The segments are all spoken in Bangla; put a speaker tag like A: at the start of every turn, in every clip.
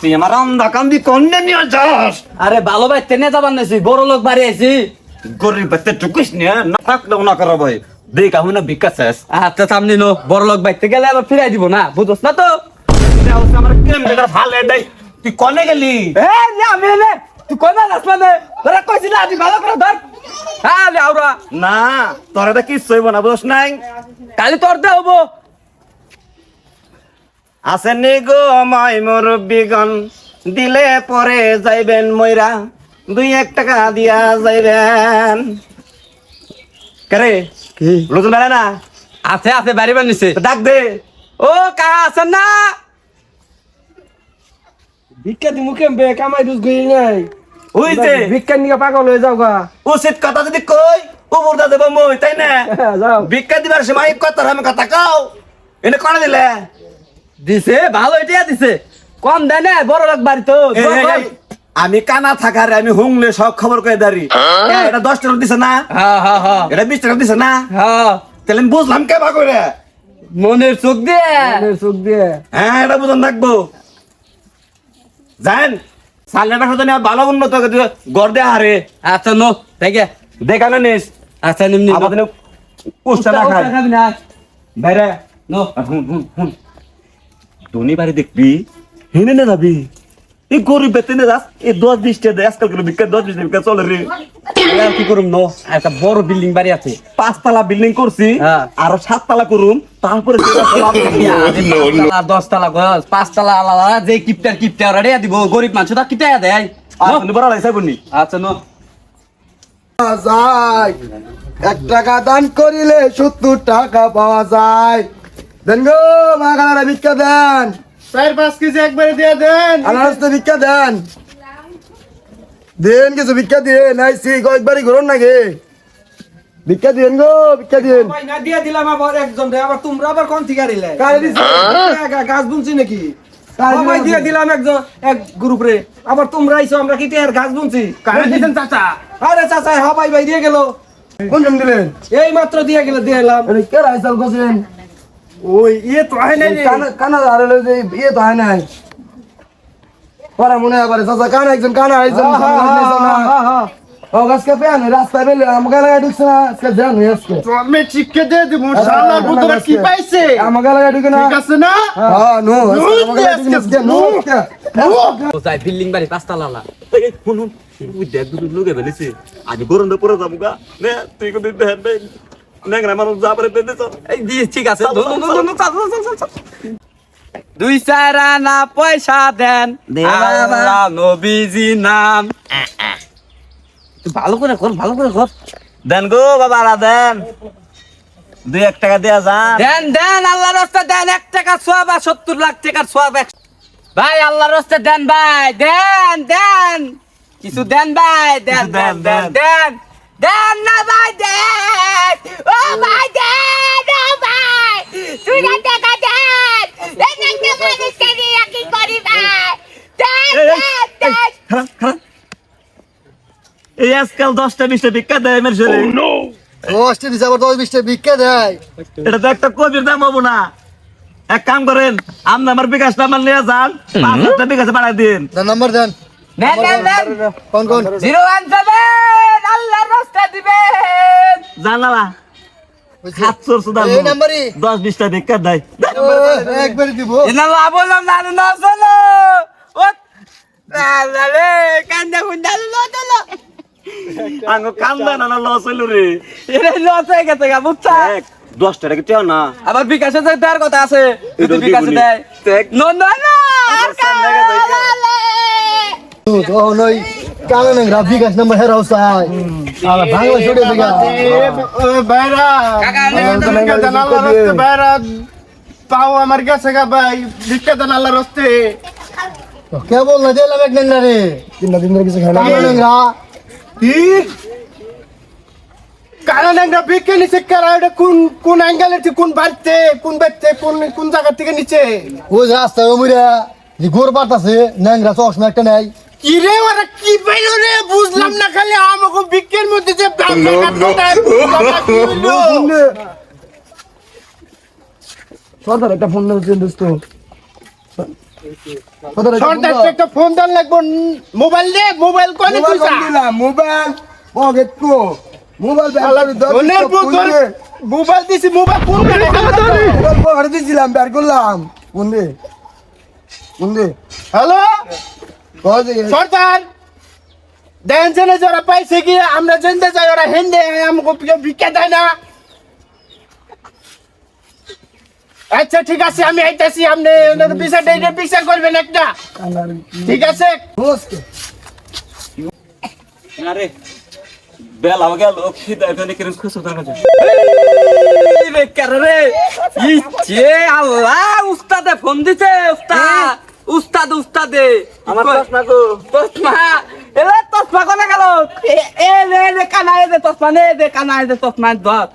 A: তুই আমার রান্দা কান্দি কন্যা নিয়ে যাস।
B: আরে ভালো ভাই তেনে যাবার নাছি বড় লোক বাড়ি
A: গরিব বাচ্চা টুকুস নিয়ে না থাকলেও না করা ভাই। দেখ আমি না বিকাশ
B: আচ্ছা সামনে নো বড় লোক বাইতে গেলে আবার ফিরাই দিব না বুঝছ না তো?
A: আমার কেম বেটার ভালো দেয় তুই কনে গেলি?
B: এ নে আমি নে তুই কোন যাস মানে? তোরা কইছিস আদি ভালো করে ধর। হ্যাঁ
A: না তোর এটা কি সইব না বুঝছ নাই?
B: কালি তোর দে হব
A: আসেনি গো আমায় মুরব্বীগণ দিলে পরে যাইবেন ময়রা দুই এক টাকা দিয়া যাইবেন। কারে?
B: কি?
A: বেড়ে না?
B: আছে আছে বাড়ি বানিছে
A: ডাক দে।
B: ও কা আছেন না?
C: ভিক্ষা দি মুখে বে কামাই দুস গই নাই।
A: হইছে
C: ভিক্ষা নিয়ে পাগল হয়ে যাও গা।
A: উচিত কথা যদি কই উপরটা দেব মই তাই না?
C: যাও।
A: ভিক্ষা দিবার সময় কথা আমি কথা কাও। এনে কোনে দিলে?
B: দিছে ভালো এটা দিছে। কম দেয় না বড় লোক বাড়ি তো।
A: আমি কানা থাকার আমি হুংলে সব খবর কয়ে দাঁড়ি। এটা দশ টাকা দিছে না?
B: হ্যাঁ হ্যাঁ হ্যাঁ।
A: এটা বিশ টাকা দিছে না?
B: হ্যাঁ।
A: তাহলে আমি বুঝলাম কে বা করে?
B: মনের চোখ দিয়ে।
C: মনের চোখ দিয়ে।
A: হ্যাঁ এটা বুঝন থাকব। জান ভালো উন্নত গড় দে হারে।
B: আচ্ছা নো
A: দেখানো নিস
B: আচ্ছা নিমনি
A: আবার দিনে উস্তা না। খায় বাইরে।
B: নো।
A: বাড়ি দেখবি। হেনে না যাবি। এই গরিব বেতনে যাস। এই দশ বিশ টাকা দেয় আজকাল করে বিজ্ঞান দশ বিশ টাকা চলে রে।
B: আর কি করুম নো? একটা বড় বিল্ডিং বাড়ি আছে।
A: পাঁচতলা বিল্ডিং করছি
B: হ্যাঁ।
A: আরও সাততলা করুম তারপরে
B: দশতলা গছ পাঁচতলা আলাদা যে কিপটার কিপটার রেডি দিব গরিব মানুষ তো কিটা দেয়।
A: বড় লাইছে বনি।
B: আচ্ছা নো।
D: যায় এক টাকা দান করিলে সত্তর টাকা পাওয়া যায়। দেন গো মা কালারা ভিক্ষা দেন।
C: চার পাঁচ কেজি একবারে দিয়ে দেন।
D: আনারস তো ভিক্ষা দেন। দেন কিছু ভিক্ষা দেন আইসি কয়েকবারই ঘুরন নাকি? ভিক্ষা দেন গো ভিক্ষা দেন
C: না দিয়ে দিলাম আবার একজন রে আবার তোমরা আবার কোন আরিলে
D: কারে দিছে?
C: গাছ বুনছি নাকি? সবাই দিয়ে দিলাম একজন এক গ্রুপ রে। আবার তোমরা আইছো আমরা কি টের গাছ বুনছি?
D: কারে দিছেন
C: চাচা? আরে চাচা হবাই ভাই দিয়ে গেল।
D: কোন জন দিলেন?
C: এই মাত্র দিয়ে গেল দিয়ে এলাম
D: কে রাইসাল করছেন
C: ওই ইয়ে তো হয় নাই
D: কানা কানা আরে ইয়ে তো হয় নাই। পরে মনে হয় পারে চাচা কানা একজন কানা একজন। ও গাছকে পেন রাস্তায় বেলে আমাকে লাগা ঢুকছে না? আজকে জান আজকে।
C: আমি চিপকে দিয়ে দিব শালার বুতরা কি পাইছে?
D: আমাকে লাগা ঢুকে না?
C: ঠিক আছে না?
D: হ্যাঁ নো আমাকে লাগা ঢুকে না নো
B: যাই বিল্ডিং বাড়ি? পাঁচতলা আলা
A: শুন ওই দেখ দুটো লোকে ফেলেছে। আজ গরম পরে যাব গা। নে তুই কোন দিন মানুষ যা পারে
B: ঠিক আছে। চল, চল, চল। দুই চার আনা পয়সা দেন।
A: দে বাবা।
B: আল্লাহ নবীজি নাম। ভালো করে কর ভালো করে কর।
A: দেন গো বাবারা দেন। দুই এক টাকা দেয়া যান।
B: দেন দেন আল্লাহ রাস্তা দেন এক টাকা সোয়াব আর সত্তর লাখ টাকার সোয়াব এক ভাই আল্লাহ রাস্তা দেন ভাই দেন দেন। কিছু দেন ভাই দেন দেন
A: দেন,
B: দেন দেন। না ভাই দেন। ও ভাই দেন ও ভাই। তুই টাকা দেন
A: এই, আজকাল দশটা বিশটা ভিক্ষা দেয় মেরে ছেলে
D: ও অষ্টে আবার দশ বিশটা ভিক্ষা দেয়।
A: এটা তো একটা কবির দাম হব না। এক কাম করেন আপনি আমার বিকাশটা আমার নিয়ে যান পাঁচ হাজার বিকাশে বাড়াই দিন।
D: নাম্বার দেন।
B: দেন দেন। দেন
D: কোন কোন?
B: জিরো ওয়ান সেভেন আল্লাহর রাস্তা দিবেন।
A: জানালা সাতশোর সুদা দশ বিশটা ভিক্ষা দেয়
D: একবারই দিব
B: এনা লাভ হলাম না না চলো রে কান্দা কুন্দা চলো
A: আঙ্গ কান্দা না লস হইল রে
B: এরে লস হয়ে গেছে গা বুঝছা
A: টাকা না
B: আবার বিকাশে দেওয়ার কথা আছে যদি বিকাশে দেয়
A: দেখ।
B: নো নো নো
D: গ্রাফিক আস নাম্বার হেরাও সাই আলা বাংলা ছড়ে দিগা
C: বাইরা বাইরা পাও আমার কাছে গা ভাই। ভিক্ষা দেন আল্লাহ রাস্তে।
D: কে বল না দিলাম এক দিন না রে। তিন দিন ধরে কিছু খাই না। কানে না
C: কি? কারণ একটা ভিক্ষা নিচে কারা কোন কোন অ্যাঙ্গেলের থেকে কোন বাড়িতে কোন বাড়িতে কোন কোন জায়গা থেকে নিচে
D: ওই রাস্তা ওমরিয়া যে গোর পাতাছে ন্যাংরা চশমা একটা নাই
C: কি ওরা কি পাইলো রে? বুঝলাম না খালি। আমাকে মধ্যে যে।
D: সর্দার একটা ফোন দোস্ত সর্দার একটা ফোন
C: ফোন দেন লাগবো। মোবাইল দে মোবাইল কোনে তুইছা?
D: ফোন দিলাম? মোবাইল পকেট কো মোবাইল
C: ফোনের মোবাইল দিছি মোবাইল করে
D: পকেটে বের করলাম। কোন দে কোন দে
C: হ্যালো? সর্দার দেন জেনে যারা পাইছে কি আমরা জেনতে যাই ওরা হেন্দে আমাকে কেউ ভিক্ষা দেয় না। আচ্ছা ঠিক আছে আমি আইতাছি আপনি বিচার করবেন একটা। ঠিক আছে?
A: আরে বেল আমাকে লোক খিদা কিরম খুশ হতে কাছে
B: রে ইচ্ছে আল্লাহ উস্তাদে ফোন দিছে উস্তাদ। উস্তাদ উস্তাদে।
A: আমার গো।
B: তসমা এলে তসমা কোনে গেল? এ রে রে কানা এ দে তসমা নে দে কানা এ দে ধর।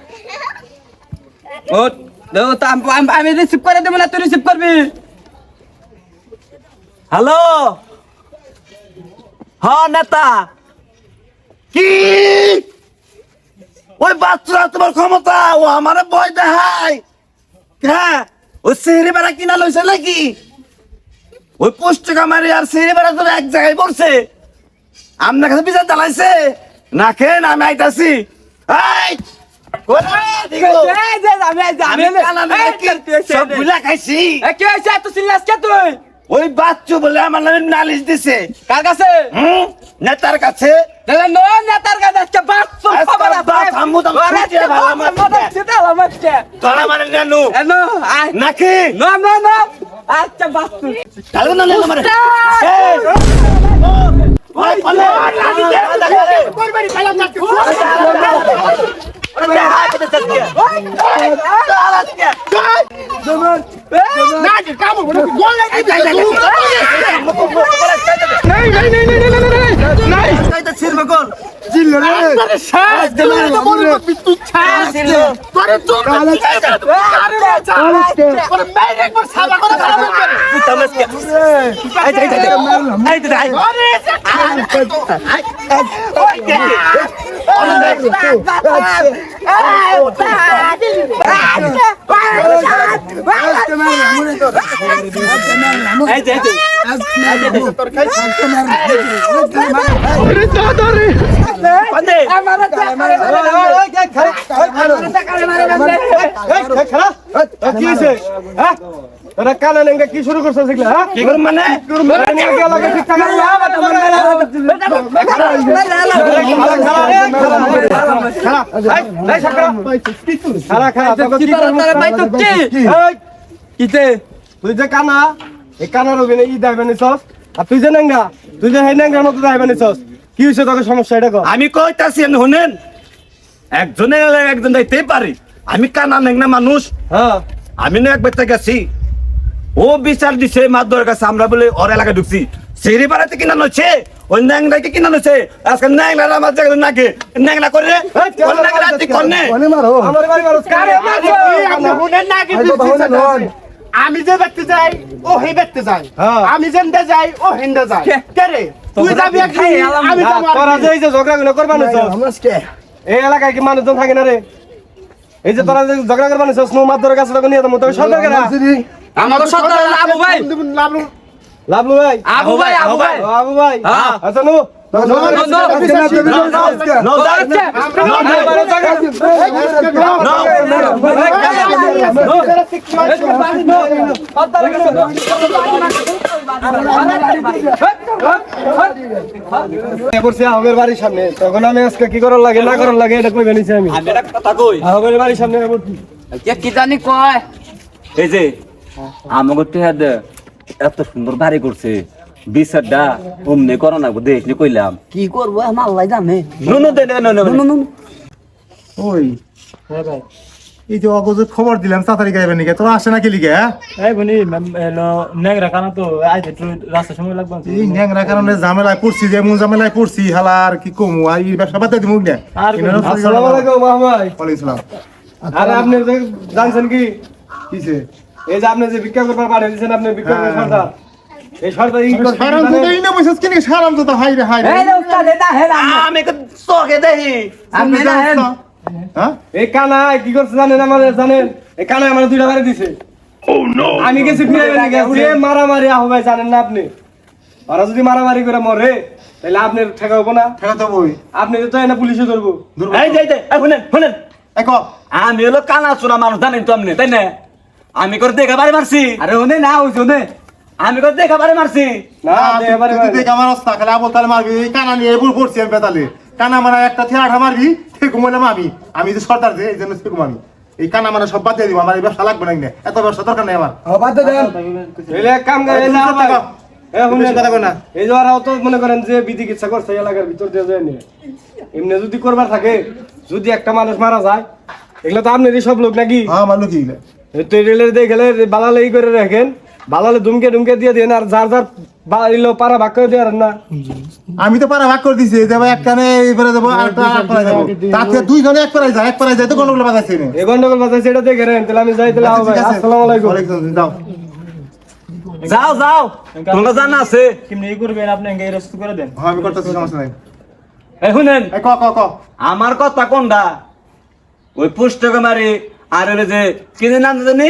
B: ও দে তো আম- রিসিভ করে দেব না তুই রিসিভ করবি।
A: হ্যালো? হ্যাঁ নেতা। কি? ওই বাচ্চারা তোমার ক্ষমতা ও আমারে ভয় দেখায়। হ্যাঁ ওই সেহরি বেড়া কিনা লইছে নাকি? ওই পোস্ট কামারি আর সেহরি বেড়া তো এক জায়গায় পড়ছে। আপনার কাছে বিচার চালাইছে? না খেয়ে না আমি আইতাছি। ওই বাচ্চু বলে আমার নামে নালিশ দিছে।
B: কার কাছে?
A: হুম? নেতার কাছে।
B: নেতার কাছে
A: নাকি?
B: No no no. আচ্ছা বাস
A: কালু না নেন আমারে! ওই পালে লাঠি দে দেখারে
C: করবেন পালাম না
A: ওরে চাচ্ছে চালা দিকে
C: না যে কাম বলে গোল লাগি যাই নাই নাই নাই নাই নাই নাই
A: কোন
D: জিল্লো রে
C: আরে শ্বাস দিলে তো বলে তুই তোরে তো আরে আরে মেরে একবার সাবা করে খারাপ করে
A: তুই তামসকে আই এই এই আই এই
C: আরে
D: আই আই আই তো
A: এই এই এই
C: তোর খাইছি
D: আজকে মারলাম
C: আরে দাদারে
A: পান্ডে
B: আমার
C: কি হইছে হ্যাঁ তোরা কানা নেঙ্গা কি শুরু করছিস এগুলা হ্যাঁ
A: কি মানে
C: তুই যে কানা এই কানার অভিনয় ই দাইবে নিছস আর তুই যে নেঙ্গা তুই যে হে নেঙ্গার মতো দাইবে নিছস কি হইছে তোকে সমস্যা এটা কর
A: আমি কইতাছি শুনেন একজনের লাগে একজন যাইতেই পারি আমি কানা নেংনা মানুষ
C: হ্যাঁ
A: আমি না একবার গেছি ও বিচার দিছে মাদুরের কাছে আমরা বলে ওর এলাকায় ঢুকছি। সেরি পাড়াতে কিনা নছে ওই ন্যাংলাকে কিনা নছে আজকে ন্যাংলার আমার জায়গা নাকে? ন্যাংলা করে? রে কোন ন্যাংলা তুই করনে
D: মারো।
C: আমার বাড়ি মানুষ কারে
B: মারছো?
C: আপনি না কি
D: শুনেন, নয়।
C: আমি যে ব্যক্তি যাই ও হে ব্যক্তি যাই।
D: হ্যাঁ।
C: আমি যেনতে যাই ও হেন্দে যাই।
B: কে?
C: কে রে? তুই যাবি এক
B: খাই
C: আমি
B: না।
C: যাব তোরা যে এই যে ঝগড়া গুলো করবা
D: নমস্কার
C: এই এলাকায় কি মানুষজন থাকে না রে? এই যে তোরা যে ঝগড়া করবা না স্নো মাধ্যমের কাছে নিয়ে যাব তোকে সরকার
B: আমার সর্দার আবু ভাই।
C: লাভলু ভাই।
B: আবু ভাই আবু ভাই।
C: আবু ভাই
B: হ্যাঁ।
C: আচ্ছা নো বাড়ির সামনে। তখন আমি আজকে কি করার লাগে না করার লাগে এটা কই জানিছি আমি।
A: কথা কই।
C: বাড়ির সামনে
B: কি জানি কয়?
A: এই যে আমাকে টেহা দে এত সুন্দর বাড়ি করছে। বিচারটা অমনি করো না কইলাম।
B: কি করব আমার আল্লাহ জানে
A: নো নো দে
E: ওই এই যে অগজে খবর দিলাম তাড়াতাড়ি গাইবেন নাকি? তোরা আসে নাকি লিগে হ্যাঁ?
F: এই বনি নেগরা কানা তো আজ একটু রাস্তা সময় লাগবে
E: এই ন্যাংরা কারণে ঝামেলায় পড়ছি যে এমন ঝামেলায় পড়ছি হালা আর কি কমু? আর এই ব্যবসা দিমু না
F: আর
C: আসসালামু আলাইকুম মাহমাই
E: ওয়ালাইকুম সালাম।
C: আরে আপনি জানছেন কি?
E: কিসে?
C: এই যে আপনি যে ভিক্ষা করবার পাঠিয়ে দিয়েছেন আপনি ভিক্ষা করবেন সর্দার। এই সর্দার এই কথা
E: তো এই না বসে কিনে সারাম তো হাই রে হাই
B: এই উস্তাদ এটা হেলা
A: আমি তো চোখে দেখি।
B: আমি না হেল
E: হ্যাঁ?
C: এই কানা কি করছে জানেন আমাদের জানেন? এই কানা আমার দুইটা দিছে। আমি গেছি ফিরে মারামারি আহ্বাই জানেন না আপনি? ওরা যদি মারামারি করে মরে তাহলে আপনি ঠেকাবো না।
E: ঠেকাতে বই
C: আপনি তো এনে পুলিশে ধরবো।
A: এই শুনেন শুনেন। আমি হলো কানা চোরা মানুষ জানেন তো আপনি তাই না? আমি করে দেখা বাড়ি মারছি।
G: আরে ওনে না হইছে ওনে।
A: আমি করে দেখা বাড়ি মারছি।
C: না এবারে
E: তুই দেখ আমার অবস্থা খালি আবল তালে মারবি। এই কানা নিয়ে এবার পড়ছি আমি বেতালে। কানা মানে একটা থেরাঠা মারবি থেকে ঘুমাইলাম আমি আমি যে সর্দার যে এই জন্য থেকে আমি এই কানা মানে সব বাদ দিয়ে দিব আমার এই ব্যবসা লাগবে না এত ব্যবসা দরকার নেই আমার।
D: ও বাদ দে দেন।
C: এলে কাম করে
E: এই
C: না
E: না।
C: এই যে ওরাও তো মনে করেন যে বিধি চিকিৎসা করছে এলাকার ভিতর দিয়ে যায় নিয়ে এমনি যদি করবার থাকে যদি একটা মানুষ মারা যায় এগুলো তো আপনারই সব লোক নাকি?
E: হ্যাঁ কি এগুলা?
C: তো রেলের দিয়ে গেলে বালালে ই করে রাখেন। বালালে দুমকে দুমকে দিয়ে দেন আর যার যার বাড়িলো পাড়া ভাগ করে দিয়ে না।
E: আমি তো পারা ভাগ করে দিছি দেবো এক কানে এইবারে দেবো। আর এক তাতে দুইজনে এক যায় এক যায় তো গন্ডগোল বাজাইছে
C: এই গন্ডগোল দেখে রেন তাহলে আমি যাই তাহলে
E: আচ্ছা,
C: ভাই আসসালামু আলাইকুম।
E: যাও।
A: যাও যাও। তোমরা জানা আছে?
F: কেমনি ই করবেন আপনি এই রস্ত করে দেন।
E: হ্যাঁ আমি করতেছি সমস্যা নাই।
A: এই শুনেন
E: এই ক ক ক।
A: আমার কথা কোনটা? ওই পুস্তক মারি আর হলো যে কি নাম জানি?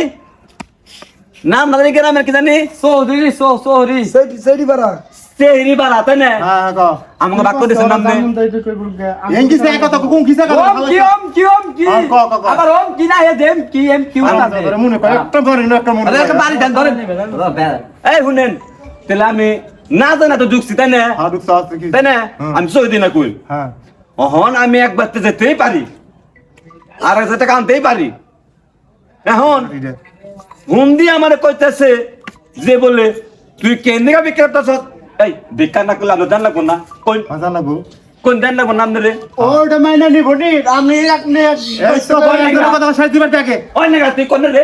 A: নাম না জানি গ্রামের কি জানি?
G: চৌ চৌধুরী
D: সেটি সেটি পারা
A: চেহারি বাড়া তাই না?
E: হ্যাঁ হ্যাঁ ক।
A: আমাকে বাক্য দিয়েছে নাম নেই
E: এন কিসে এক কথা কোন কিসে কথা
G: ওম কি ওম কি ওম কি?
E: হ্যাঁ, ক, ক, ক।
G: আবার ওম কি না এ দেম কি এম কি ওম না দে
E: আরে মনে কর একটা ধরে না একটা মনে
G: আরে একটা। বাড়ি দেন ধরেন।
A: এই শুনেন তাহলে আমি না জানা তো ঢুকছি তাই না?
E: হ্যাঁ ঢুকছে আসছে কি?
A: তাই না?
E: হুম।
A: আমি দিই না কই?
E: হ্যাঁ।
A: অহন আমি একবার যেতেই পারি। আর এক টাকা আনতেই পারি। এখন ঘুম দিয়ে আমার কইতেছে যে বলে তুই কেন দিকে বিক্রেতা করতেছ? এই বিক্রা না করলে আমি জান লাগবো না। কোন
E: জান লাগবো?
A: কোন দেন লাগবো নাম রে
C: ওটা মাইনা নিবনি আমি আপনি
E: কথা সাইজ দিবার থাকে।
A: ওই না তুই কোন রে?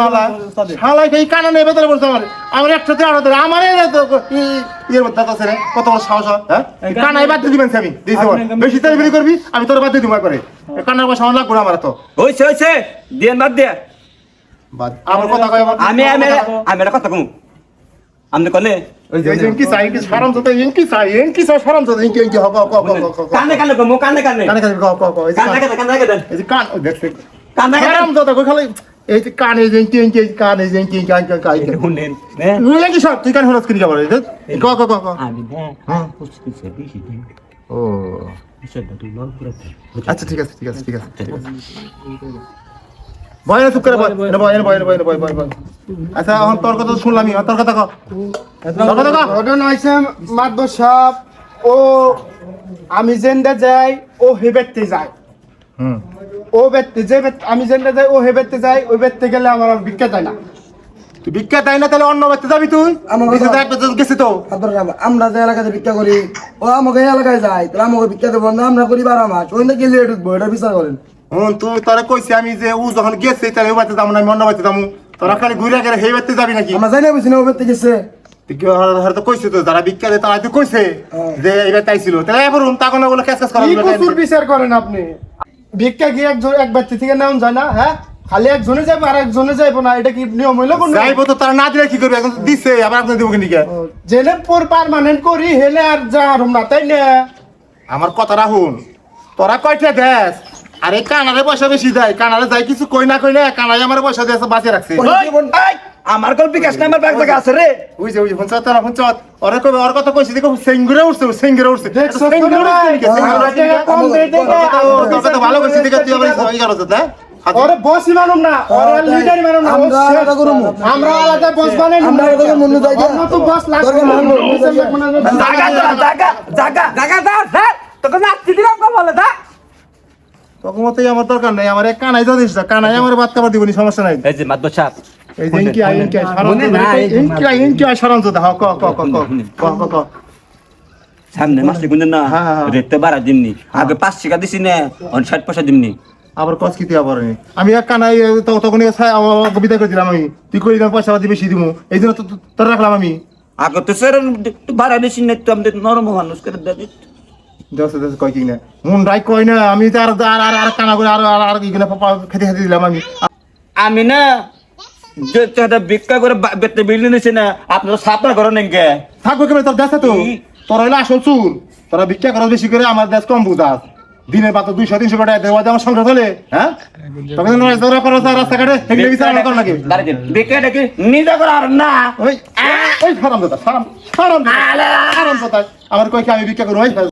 G: আমার।
E: আমার একসাথে আমার ইয়ের মধ্যে আছে কত বড় সাহস হয়, হ্যাঁ কানাই বাদ দিয়ে দিবেন আমি দিছি বল বেশি তাই বেরি করবি আমি তোর বাদ দিয়ে দিব করে কানার পয়সা আমার লাগবে না আমার তো।
A: হইছে হইছে দিন বাদ দে
E: বাদ। আমার কথা কয়
A: আমি আমি আমি একটা কথা কম। আপনি কলে
E: ইনকি চাই কি শরম তো ইনকি চাই ইনকি চাই শরম তো ইনকি ইনকি হক হক হক হক
A: কানে কানে কম কানে কানে।
E: কানে কানে ক ক ক এই যে
A: কানে
E: কান-
A: কানে কানে কানে।
E: দেখছে।
A: কানে
E: শরম তো কই খালি এই যে কানে সব ক ক ক
A: আমি হ্যাঁ
E: ও আচ্ছা ঠিক আছে ঠিক আছে আচ্ছা
C: যাই ও বেতে যে আমি জেন্ডা যাই ও হেবেতে যাই ওই বেতে গেলে আমার ভিক্ষা দেয় না।
E: তুই ভিক্ষা দেয় না তাহলে অন্য বাড়িতে যাবি তুই? গেছি তো।
D: আমরা যে এলাকাতে ভিক্ষা করি ও আমাকে এলাকায় যাই তাহলে আমাকে ভিক্ষা দেবো না আমরা করি বারো মাস। ওই নাকি লেট উঠবো এটা বিচার করেন।
E: হুম তুই তোরা কইছি আমি যে ও যখন গেছে তাহলে ওই বাড়িতে যাব না আমি অন্য বাড়িতে যাব। তোরা খালি ঘুরে গেলে সেই বাড়িতে যাবি নাকি?
D: আমরা জানি বুঝি না ও বেতে গেছে।
E: তুই হয়তো কইছে তো যারা ভিক্ষা দেয় তারা তো কইছে যে তাইছিল তাহলে ক্যাশ ক্যাশ করা
C: বিচার করেন আপনি? ভিক্ষা কি একজন এক ব্যক্তি থেকে নেওয়া যায় না? হ্যাঁ? খালি একজনে যাবে আর একজনে যাইবো না এটা কি নিয়ম হইল কোন?
E: যাইবো তো তারা না দিলে কি করবে? এখন দিছে আবার আপনার দিব কিনিকে।
C: জেলে পর পার্মানেন্ট করি হেলে আর যা হারুম না তাই না?
E: আমার কথা রাহুন তোরা কয়টা দেশ? আরে কানারে পয়সা বেশি দেয় কানারে যাই কিছু কই না কই না কানাই আমার পয়সা দিয়ে বাঁচিয়ে রাখছে।
A: আমার কল বিকাশ নাম্বার ব্যাগ জায়গা আছে রে।
E: বুঝছে বুঝছে হুঁচত তোরা? হুঁচত ওরে কবে ওর কথা কইছি? দেখো সেঙ্গুরে উঠছে সেঙ্গুরে উঠছে সেঙ্গুরে
C: না?
E: উঠছে নাকি?
C: কম দিয়ে
E: তোর কথা ভালো কইছি দেখে তুই আবার ওই করছ না
C: ওরে বসই মানুম না ওরে। লিডার মানুম না
D: আমরা আলাদা করব।
C: আমরা আলাদা বস বানাই
D: আমরা আলাদা করে মনে যাই না।
C: তো বস লাগবে না।
A: জায়গা জায়গা জায়গা
G: জায়গা দা স্যার তোকে নাচতে দিলাম কম বলে দা।
E: মতই আমার দরকার নাই আমার এক কানাই দিস কানাই আমার বাদ কাবার দিবনি সমস্যা নাই।
A: এই যে মাদ্দ
E: এই যে ইনকি আই ইনকি আই সারান ইনকি আই ইনকি আই সারান দাও ক ক ক ক ক ক ক।
A: সামনে মাসে গুনছেন না?
E: হ্যাঁ, হ্যাঁ।
A: বাড়া দিমনি আগে পাঁচ টাকা দিছি না অন ষাট পয়সা দিমনি
E: আবার কস কিতে আবার আমি এক কানাই তখন বিদায় করে দিলাম আমি। তুই করে দিলাম পয়সা পাতি বেশি দিব এই জন্য তোর রাখলাম আমি।
A: আগে তো স্যার ভাড়া বেশি নেই তো আমাদের নরম মানুষ করে দেবে
E: কয় কি না মন রাই কয় না আমি তো আর আর আর কানা করে আর আর খেতে খেতে দিলাম আমি।
A: আমি না ভিক্ষা করে বা- বেতে বিল্ডিং নিছে না আপনারা সাপনা করেন নাকি?
E: থাকব কেমন তোর দেশ তো? তোর হইলে আসল চুর তোরা ভিক্ষা করো বেশি করে আমার দেশ কম বুঝাস। দিনের পাতো দুইশো তিনশো টাকা দেওয়া আমার সংসার চলে হ্যাঁ? তবে তোরা করো রাস্তাঘাটে এগুলো বিচার আমার নাকি?
A: ভিক্ষাটা কি নিজে করে আর না।
E: ওই ওই সারাম দাদা সারাম সারাম দাদা আমার কয় আমি ভিক্ষা করব?